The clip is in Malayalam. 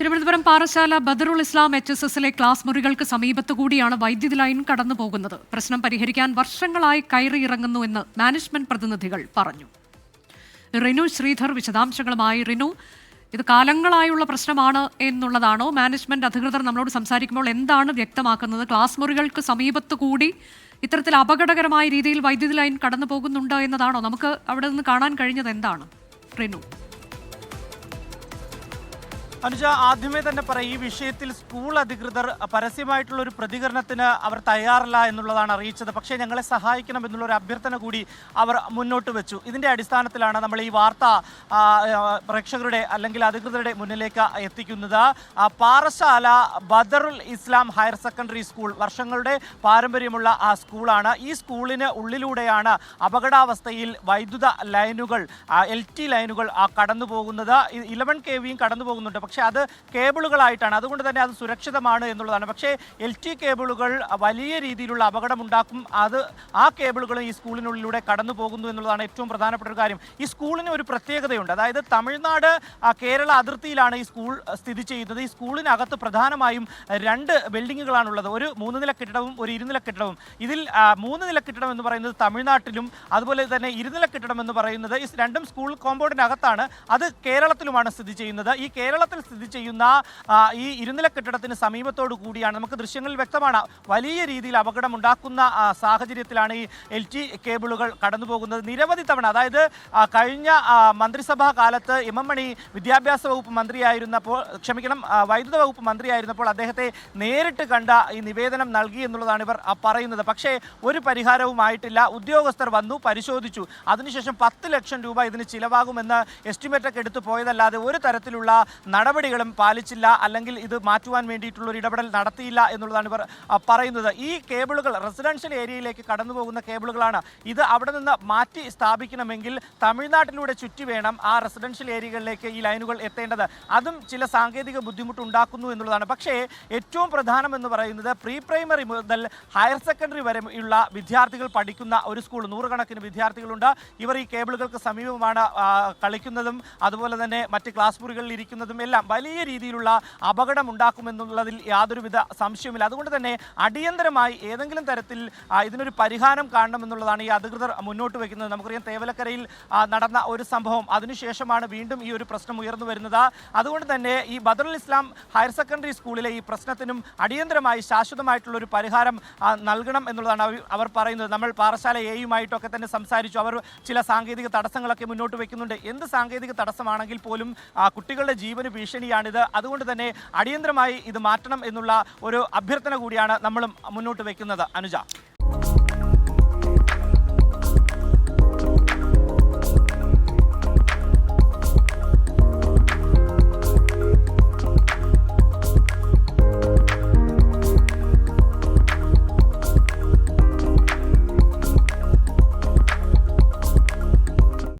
തിരുവനന്തപുരം പാറശാല ബദറുൽ ഇസ്ലാം എച്ച് എസ് എസിലെ ക്ലാസ് മുറികൾക്ക് സമീപത്തു കൂടിയാണ് വൈദ്യുതി ലൈൻ കടന്നു പോകുന്നത്. പ്രശ്നം പരിഹരിക്കാൻ വർഷങ്ങളായി കയറിയിറങ്ങുന്നു എന്ന് മാനേജ്മെന്റ് പ്രതിനിധികൾ പറഞ്ഞു. റിനു ശ്രീധർ വിശദാംശങ്ങളുമായി. റിനു ഇത് കാലങ്ങളായുള്ള പ്രശ്നമാണ് എന്നുള്ളതാണോ? മാനേജ്മെന്റ് അധികൃതർ നമ്മളോട് സംസാരിക്കുമ്പോൾ എന്താണ് വ്യക്തമാക്കുന്നത്? ക്ലാസ് മുറികൾക്ക് സമീപത്തു കൂടി ഇത്തരത്തിൽ അപകടകരമായ രീതിയിൽ വൈദ്യുതി ലൈൻ കടന്നു പോകുന്നുണ്ട് എന്നതാണോ? നമുക്ക് അവിടെ നിന്ന് കാണാൻ കഴിഞ്ഞത് എന്താണ്? റിനു. അനുജ ആദ്യമേ തന്നെ പറയും ഈ വിഷയത്തിൽ സ്കൂൾ അധികൃതർ പരസ്യമായിട്ടുള്ള ഒരു പ്രതികരണത്തിന് അവർ തയ്യാറല്ല എന്നുള്ളതാണ് അറിയിച്ചത്. പക്ഷേ ഞങ്ങളെ സഹായിക്കണം എന്നുള്ള ഒരു അഭ്യർത്ഥന കൂടി അവർ മുന്നോട്ട് വെച്ചു. ഇതിന്റെ അടിസ്ഥാനത്തിലാണ് നമ്മൾ ഈ വാർത്ത പ്രേക്ഷകരുടെ അല്ലെങ്കിൽ അധികൃതരുടെ മുന്നിലേക്ക് എത്തിക്കുന്നത്. Parassala Badarul Islam higher secondary school വർഷങ്ങളുടെ പാരമ്പര്യമുള്ള ആ സ്കൂളാണ്. ഈ സ്കൂളിന് ഉള്ളിലൂടെയാണ് അപകടാവസ്ഥയിൽ വൈദ്യുത ലൈനുകൾ എൽ ടി ലൈനുകൾ കടന്നു പോകുന്നത് ഇലവൻ കെ വിയും കടന്നു പോകുന്നുണ്ട് പക്ഷേ അത് കേബിളുകളായിട്ടാണ്. അതുകൊണ്ട് തന്നെ അത് സുരക്ഷിതമാണ് എന്നുള്ളതാണ്. പക്ഷേ എൽ ടി കേബിളുകൾ വലിയ രീതിയിലുള്ള അപകടമുണ്ടാക്കും. അത് ആ കേബിളുകളും ഈ സ്കൂളിനുള്ളിലൂടെ കടന്നു പോകുന്നു എന്നുള്ളതാണ് ഏറ്റവും പ്രധാനപ്പെട്ട ഒരു കാര്യം. ഈ സ്കൂളിന് ഒരു പ്രത്യേകതയുണ്ട്. അതായത് തമിഴ്നാട് കേരള അതിർത്തിയിലാണ് ഈ സ്കൂൾ സ്ഥിതി ചെയ്യുന്നത്. ഈ സ്കൂളിനകത്ത് പ്രധാനമായും രണ്ട് ബിൽഡിങ്ങുകളാണുള്ളത്. ഒരു മൂന്ന് നില കെട്ടിടവും ഒരു ഇരുനില കെട്ടിടവും. ഇതിൽ മൂന്ന് നില കെട്ടിടം എന്ന് പറയുന്നത് തമിഴ്നാട്ടിലും അതുപോലെ തന്നെ ഇരുനില കെട്ടിടം എന്ന് പറയുന്നത് ഈ രണ്ടും സ്കൂൾ കോമ്പൗണ്ടിനകത്താണ്. അത് കേരളത്തിലുമാണ് സ്ഥിതി ചെയ്യുന്നത്. ഈ കേരളത്തിൽ സ്ഥിതി ചെയ്യുന്ന ഈ ഇരുനില കെട്ടിടത്തിന് സമീപത്തോടു കൂടിയാണ്. നമുക്ക് ദൃശ്യങ്ങളിൽ വ്യക്തമാണ്. വലിയ രീതിയിൽ അപകടം ഉണ്ടാക്കുന്ന ആ, സാഹചര്യത്തിലാണ് ഈ എൽ ടി കേബിളുകൾ കടന്നു പോകുന്നത് നിരവധി തവണ അതായത് കഴിഞ്ഞ മന്ത്രിസഭാ കാലത്ത് എം എം മണി വിദ്യാഭ്യാസ വകുപ്പ് മന്ത്രിയായിരുന്നപ്പോൾ ക്ഷമിക്കണം വൈദ്യുത വകുപ്പ് മന്ത്രിയായിരുന്നപ്പോൾ അദ്ദേഹത്തെ നേരിട്ട് കണ്ട ഈ നിവേദനം നൽകി എന്നുള്ളതാണ് ഇവർ പറയുന്നത്. പക്ഷേ ഒരു പരിഹാരവുമായിട്ടില്ല ഉദ്യോഗസ്ഥർ വന്നു പരിശോധിച്ചു. അതിനുശേഷം പത്ത് ലക്ഷം രൂപ ഇതിന് ചിലവാകുമെന്ന് എസ്റ്റിമേറ്റൊക്കെ എടുത്തു പോയതല്ലാതെ ഒരു തരത്തിലുള്ള നടപടികളും പാലിച്ചില്ല അല്ലെങ്കിൽ ഇത് മാറ്റുവാൻ വേണ്ടിയിട്ടുള്ള ഒരു ഇടപെടൽ നടത്തിയില്ല എന്നുള്ളതാണ് ഇവർ പറയുന്നത്. ഈ കേബിളുകൾ റെസിഡൻഷ്യൽ ഏരിയയിലേക്ക് കടന്നു പോകുന്ന കേബിളുകളാണ്. ഇത് അവിടെ നിന്ന് മാറ്റി സ്ഥാപിക്കണമെങ്കിൽ തമിഴ്നാട്ടിലൂടെ ചുറ്റി വേണം ആ റെസിഡൻഷ്യൽ ഏരിയകളിലേക്ക് ഈ ലൈനുകൾ എത്തേണ്ടത്. അതും ചില സാങ്കേതിക ബുദ്ധിമുട്ട് ഉണ്ടാക്കുന്നു എന്നുള്ളതാണ്. പക്ഷേ ഏറ്റവും പ്രധാനം എന്ന് പറയുന്നത് പ്രീ പ്രൈമറി മുതൽ ഹയർ സെക്കൻഡറി വരെ ഉള്ള വിദ്യാർത്ഥികൾ പഠിക്കുന്ന ഒരു സ്കൂൾ. നൂറുകണക്കിന് വിദ്യാർത്ഥികളുണ്ട്. ഇവർ ഈ കേബിളുകൾക്ക് സമീപമാണ് കളിക്കുന്നതും അതുപോലെ തന്നെ മറ്റ് ക്ലാസ് മുറികളിൽ ഇരിക്കുന്നതും എല്ലാം. വലിയ രീതിയിലുള്ള അപകടം ഉണ്ടാക്കുമെന്നുള്ളതിൽ യാതൊരുവിധ സംശയമില്ല അതുകൊണ്ട് തന്നെ അടിയന്തരമായി ഏതെങ്കിലും തരത്തിൽ ഇതിനൊരു പരിഹാരം കാണണമെന്നുള്ളതാണ് ഈ അധികൃതർ മുന്നോട്ട് വയ്ക്കുന്നത്. നമുക്കറിയാം തേവലക്കരയിൽ നടന്ന ഒരു സംഭവം. അതിനുശേഷമാണ് വീണ്ടും ഈ ഒരു പ്രശ്നം ഉയർന്നു വരുന്നത്. അതുകൊണ്ട് തന്നെ ഈ ബദറുൽ ഇസ്ലാം ഹയർ സെക്കൻഡറി സ്കൂളിലെ ഈ പ്രശ്നത്തിനും അടിയന്തരമായി ശാശ്വതമായിട്ടുള്ള ഒരു പരിഹാരം നൽകണം എന്നുള്ളതാണ് അവർ- പറയുന്നത്. നമ്മൾ പാറശാല എയുമായിട്ടൊക്കെ തന്നെ സംസാരിച്ചു. അവർ ചില സാങ്കേതിക തടസ്സങ്ങളൊക്കെ മുന്നോട്ട് വയ്ക്കുന്നുണ്ട്. എന്ത് സാങ്കേതിക തടസ്സമാണെങ്കിൽ പോലും കുട്ടികളുടെ ജീവന് ഭീഷണിയാണിത്. അതുകൊണ്ട് തന്നെ അടിയന്തരമായി ഇത് മാറ്റണം എന്നുള്ള ഒരു അഭ്യർത്ഥന കൂടിയാണ് നമ്മളും മുന്നോട്ട് വെക്കുന്നത്. അനുജ.